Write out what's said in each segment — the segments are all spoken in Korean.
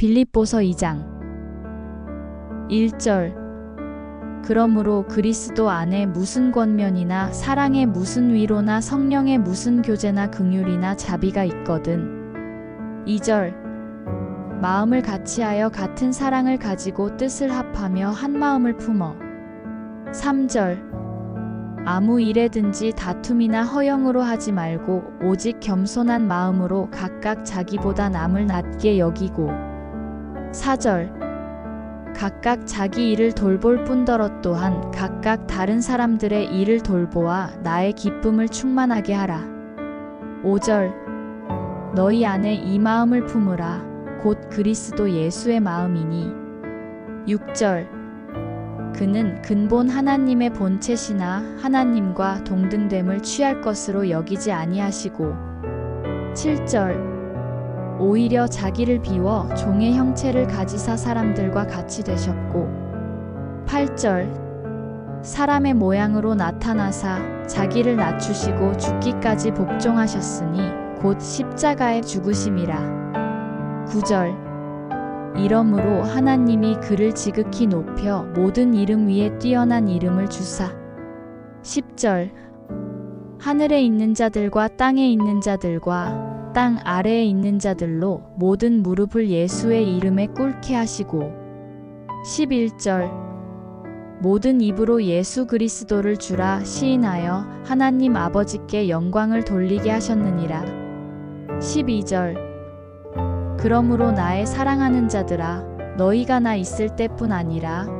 빌립보서 2장. 1절. 그러므로 그리스도 안에 무슨 권면이나 사랑의 무슨 위로나 성령의 무슨 교제나 긍휼이나 자비가 있거든. 2절. 마음을 같이하여 같은 사랑을 가지고 뜻을 합하며 한 마음을 품어. 3절. 아무 일에든지 다툼이나 허영으로 하지 말고 오직 겸손한 마음으로 각각 자기보다 남을 낮게 여기고 4절. 각각 자기 일을 돌볼 뿐더러 또한 각각 다른 사람들의 일을 돌보아 나의 기쁨을 충만하게 하라. 5절. 너희 안에 이 마음을 품으라. 곧 그리스도 예수의 마음이니. 6절. 그는 근본 하나님의 본체시나 하나님과 동등됨을 취할 것으로 여기지 아니하시고. 7절 오히려 자기를 비워 종의 형체를 가지사 사람들과 같이 되셨고 8절 사람의 모양으로 나타나사 자기를 낮추시고 죽기까지 복종하셨으니 곧 십자가에 죽으심이라. 9절 이러므로 하나님이 그를 지극히 높여 모든 이름 위에 뛰어난 이름을 주사. 10절 하늘에 있는 자들과 땅에 있는 자들과 땅 아래에 있는 자들로 모든 무릎을 예수의 이름에 꿇게 하시고. 11절. 모든 입으로 예수 그리스도를 주라 시인하여 하나님 아버지께 영광을 돌리게 하셨느니라. 12절. 그러므로 나의 사랑하는 자들아 너희가 나 있을 때뿐 아니라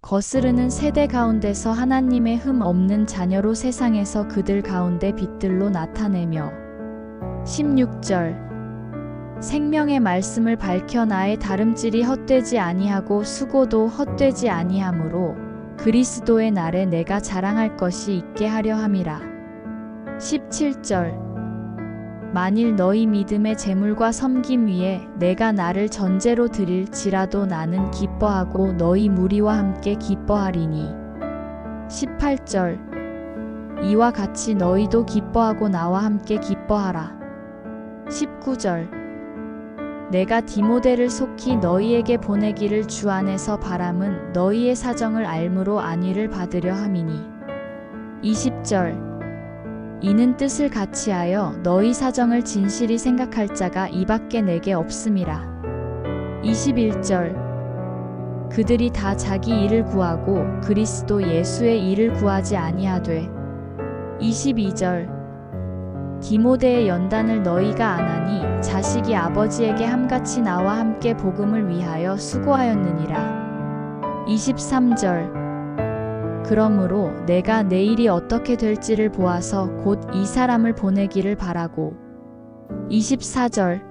거스르는 세대 가운데서 하나님의 흠 없는 자녀로 세상에서 그들 가운데 빛들로 나타내며. 16절. 생명의 말씀을 밝혀 나의 다름질이 헛되지 아니하고 수고도 헛되지 아니하므로 그리스도의 날에 내가 자랑할 것이 있게 하려 함이라. 17절 만일 너희 믿음의 재물과 섬김 위에 내가 나를 전제로 드릴지라도 나는 기뻐하고 너희 무리와 함께 기뻐하리니. 18절 이와 같이 너희도 기뻐하고 나와 함께 기뻐하라. 19절 내가 디모데를 속히 너희에게 보내기를 주 안에서 바람은 너희의 사정을 알므로 안위를 받으려 함이니. 20절 이는 뜻을 같이하여 너희 사정을 진실히 생각할 자가 이밖에 내게 없음이라. 21절 그들이 다 자기 일을 구하고 그리스도 예수의 일을 구하지 아니하되 22절 디모데의 연단을 너희가 안하니 자식이 아버지에게 함같이 나와 함께 복음을 위하여 수고하였느니라. 23절 그러므로 내가 내일이 어떻게 될지를 보아서 곧 이 사람을 보내기를 바라고 24절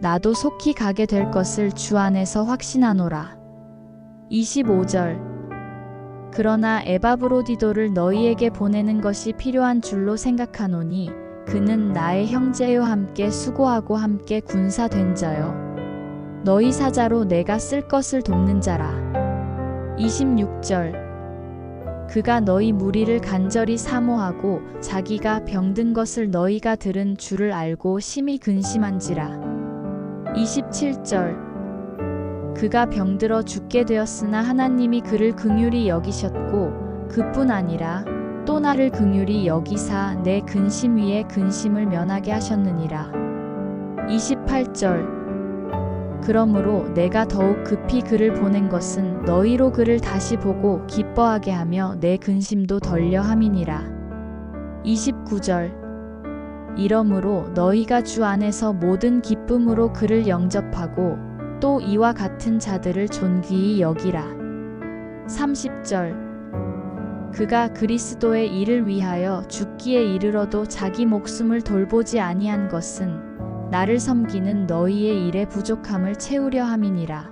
나도 속히 가게 될 것을 주 안에서 확신하노라. 25절 그러나 에바브로디도를 너희에게 보내는 것이 필요한 줄로 생각하노니 그는 나의 형제요 함께 수고하고 함께 군사된 자요. 너희 사자로 내가 쓸 것을 돕는 자라. 26절 그가 너희 무리를 간절히 사모하고 자기가 병든 것을 너희가 들은 줄을 알고 심히 근심한지라. 27절 그가 병들어 죽게 되었으나 하나님이 그를 긍휼히 여기셨고 그뿐 아니라 또 나를 긍휼히 여기사 내 근심 위에 근심을 면하게 하셨느니라. 28절 그러므로 내가 더욱 급히 그를 보낸 것은 너희로 그를 다시 보고 기뻐하게 하며 내 근심도 덜려 함이니라. 29절 이러므로 너희가 주 안에서 모든 기쁨으로 그를 영접하고 또 이와 같은 자들을 존귀히 여기라. 30절 그가 그리스도의 일을 위하여 죽기에 이르러도 자기 목숨을 돌보지 아니한 것은 나를 섬기는 너희의 일의 부족함을 채우려 함이니라.